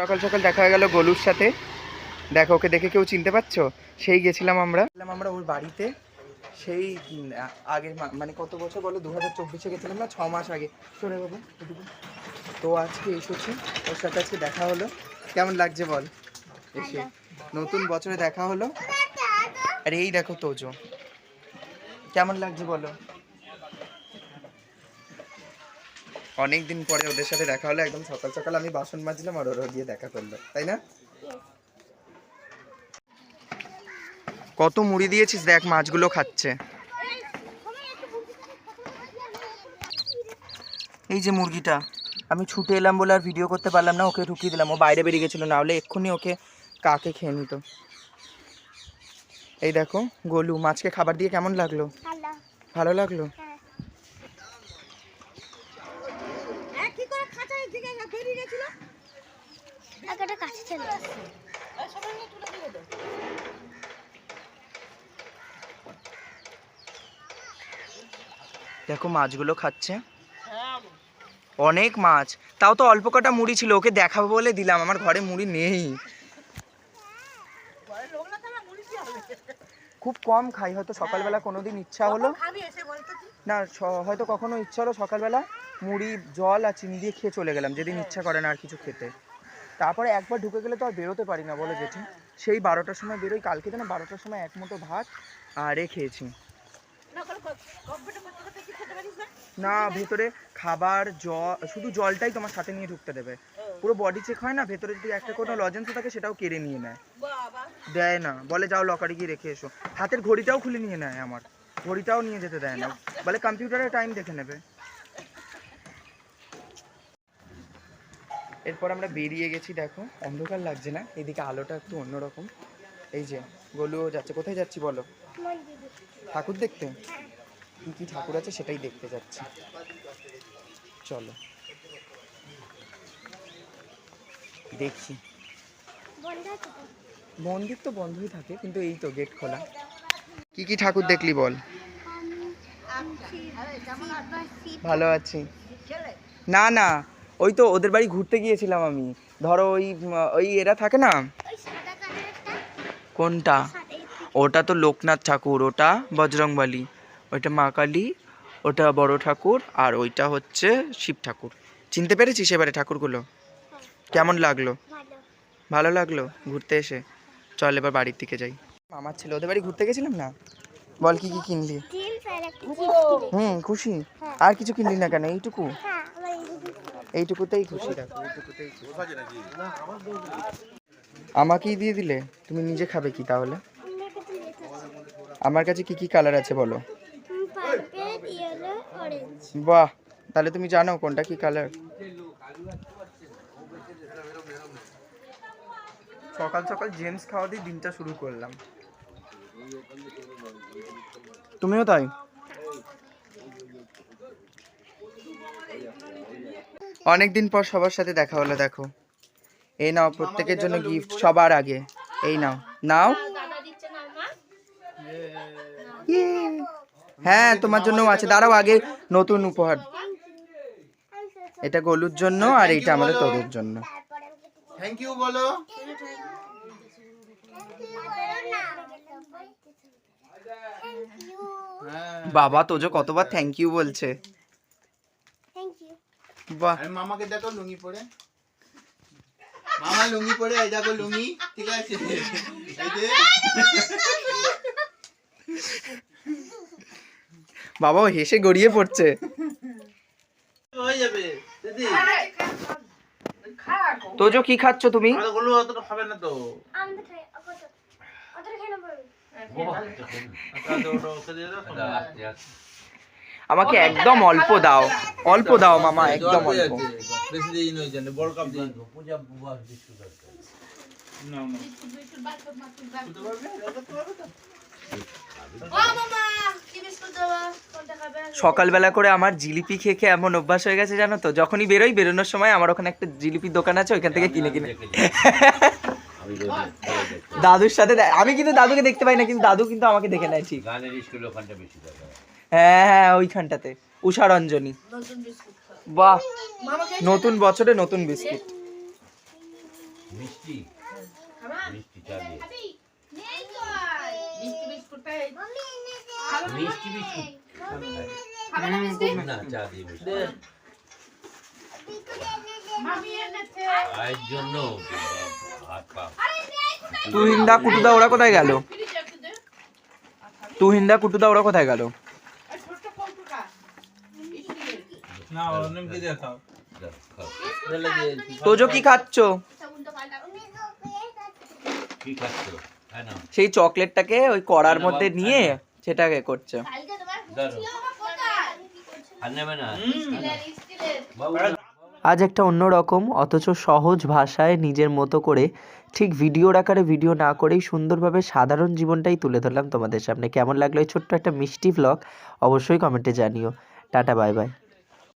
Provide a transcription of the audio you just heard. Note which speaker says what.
Speaker 1: সকাল সকাল দেখা হয়ে গেল গোলুর সাথে। দেখো, ওকে দেখে কেউ চিনতে পারছ? সেই গেছিলাম আমরা। গেলাম আমরা ওর বাড়িতে। সেই আগের মানে কত বছর বলো? দু হাজার চব্বিশে গেছিলাম না? ছ মাস আগে। চলে বাবু। তো আজকে এসেছি, ওর সাথে আজকে দেখা হলো। কেমন লাগছে বল? এসে। নতুন বছরে দেখা হলো। আর এই দেখো তোজো। কেমন লাগছে বলো? অনেক দিন পরে ওদের সাথে দেখা হলো একদম সকাল সকাল আমি বাসন মাজলাম আর ওরা গিয়ে দেখা করল তাই না? কত মুড়ি দিয়েছিস দেখ মাছগুলো খাচ্ছে। এই যে মুরগিটা আমি ছুটে এলাম বলে আর ভিডিও করতে পারলাম না ওকে ঢুকিয়ে দিলাম ও বাইরে বেরিয়ে গেছিল না হলে এক্ষুনি ওকে কাকে খেয়ে নিত। এই দেখো গোলু মাছকে খাবার দিয়ে কেমন লাগল?
Speaker 2: ভালো।
Speaker 1: ভালো লাগল
Speaker 2: হ্যাঁ একটা কাছে চলে আসছে।
Speaker 1: দেখো মাছগুলো খাচ্ছে। অনেক মাছ। তাও তো অল্প কটা মুড়ি ছিল ওকে দেখাবো বলে দিলাম। আমার ঘরে মুড়ি নেই। খুব কম খাই হয়তো সকালবেলা কোনোদিন ইচ্ছা হলো। না হয়তো কখনো ইচ্ছা হলো সকালবেলা মুড়ি, জল আর চিনি দিয়ে খেয়ে চলে গেলাম, যেদিন ইচ্ছা করে না আর কিছু খেতে। তারপরে একবার ঢুকে গেলে তো আর বেরোতে পারি না, বলো জেঠি। সেই বারোটার সময় বেরোই, কালকে তো না বারোটার সময় এক মুঠো ভাত আর খেয়েছি। না, ভেতরে খাবার, জল, শুধু জলটাই তোমার সাথে নিয়ে ঢুকতে দেবে। পুরো বডি চেক হয় না, ভেতরে যদি একটা কোনো লজেন্স থাকে সেটাও কেড়ে নিয়ে নেয়। দেয় না, বলে যাও লকারে গিয়ে রেখে এসো। হাতের ঘড়িটাও খুলে নিয়ে নেয় আমার। ঘড়িটাও নিয়ে যেতে দেয় না। বলে কম্পিউটারে টাইম দেখে নেবে। এরপর আমরা বেরিয়ে গেছি দেখো। অন্ধকার লাগছে না? এদিকে আলোটা একটু অন্যরকম। এই যে গোলুও যাচ্ছে। কোথায় যাচ্ছি বলো? ঠাকুর দেখতে? কি কি ঠাকুর আছে সেটাই দেখতে যাচ্ছি। চলো। দেখি। মন্দির তো বন্ধই থাকে কিন্তু এই তো গেট খোলা। কি কি ঠাকুর দেখলি বল? ভালো আছি। না না ওই তো ওদের বাড়ি ঘুরতে গিয়েছিলাম আমি। ধরো ওই ওই এরা থাকে না? কোনটা? ওটা তো লোকনাথ ঠাকুর ওটা বজরংবলী ওইটা মা কালী ওটা বড় ঠাকুর আর ওইটা হচ্ছে শিব ঠাকুর। চিনতে পেরেছিস এবারে ঠাকুরগুলো? কেমন লাগল?
Speaker 2: ভালো।
Speaker 1: লাগল ঘুরতে এসে? চল এবার বাড়ির দিকে যাই। আমার ছেলে ওদের বাড়ি ঘুরতে গেছিলাম না? বল কি কি কিনলি? হুম খুশি?
Speaker 2: হ্যাঁ।
Speaker 1: আর কিছু কিনলি না কেন? এইটুকু?
Speaker 2: হ্যাঁ
Speaker 1: এইটুকুতেই খুশি। আমাকেই দিয়ে দিলে? তুমি নিজে খাবে কি তাহলে? আমার কাছে কি কি কালার আছে বলো?
Speaker 2: Purple yellow orange.
Speaker 1: বাহ! তাহলে তুমি জানো কোনটা কি কালার? সকাল সকাল জেমস খাওয়া দিয়ে দিনটা শুরু করলাম। তুমিও তাই? অনেক দিন পর সবার সাথে দেখা হলো দেখো। এই নাও প্রত্যেকের জন্য গিফট সবার আগে। এই নাও। নাও? ইয়ে। হ্যাঁ তোমার জন্যও আছে। দাঁড়াও আগে নতুন উপহার। এটা গলুর জন্য আর এইটা আমাদের তোদের জন্য।
Speaker 3: থ্যাংক ইউ বলো।
Speaker 1: বাবা তোজো কতবার থ্যাংক ইউ বলছে। বাহ।
Speaker 3: মামাকে দেখো লুঙ্গি পরে। মামা লুঙ্গি পরে এই দেখো লুঙ্গি ঠিক আছে? এই
Speaker 1: বাবা ও হেসে গড়িয়ে পড়ছে।
Speaker 3: হয়ে যাবে দিদি।
Speaker 1: তোজো কি খাচ্ছ তুমি?
Speaker 3: খাবে না তো
Speaker 2: আমাদের খাই কত কত খেয়ে নেব
Speaker 3: তাহলে ওটা ওকে দিয়ে দাও
Speaker 1: আমাকে একদম অল্প দাও। অল্প দাও মামা একদম অল্প? সকালবেলা করে আমার জিলিপি খেয়ে খেয়ে এমন অভ্যাস হয়ে গেছে জানো তো যখনই বেরোই বেরোনোর সময় আমার ওখানে একটা জিলিপির দোকান আছে ওইখান থেকে কিনে কিনে। দাদুর সাথে আমি কিন্তু দাদুকে দেখতে পাই না কিন্তু দাদু কিন্তু আমাকে দেখে নেয় ঠিক।
Speaker 4: গানের স্কুল ওখানটা বেশি হ্যাঁ।
Speaker 1: হ্যাঁ ওইখানটাতে। উষা রঞ্জনী। বাহ! নতুন বছরে নতুন বিস্কিট।
Speaker 4: মিষ্টি? মিষ্টি চা দিয়ে।
Speaker 5: মিষ্টি
Speaker 4: বিস্কুট?
Speaker 5: না
Speaker 4: চা দিয়ে মিষ্টি
Speaker 2: বিস্কুট এনেছে
Speaker 5: মামি এনেছে।
Speaker 4: চায়ের জন্য।
Speaker 6: তুহিন্দা কুটুদা ওরা কোথায় গেল? তুহিন্দা কুটুদা ওরা কোথায় গেল। তোজো কি খাচ্ছ?
Speaker 4: হ্যাঁ
Speaker 6: সেই চকলেটটাকে ওই কড়ার মধ্যে নিয়ে সেটাকে করছে। আজ একটা অন্যরকম, অথচ সহজ ভাষায় নিজের মতো করে ঠিক ভিডিওর আকারে ভিডিও না করেই সুন্দরভাবে সাধারণ জীবনটাই তুলে ধরলাম তোমাদের সামনে। কেমন লাগল এই ছোট্ট একটা মিষ্টি ব্লগ অবশ্যই কমেন্টে জানিও। Tata bye bye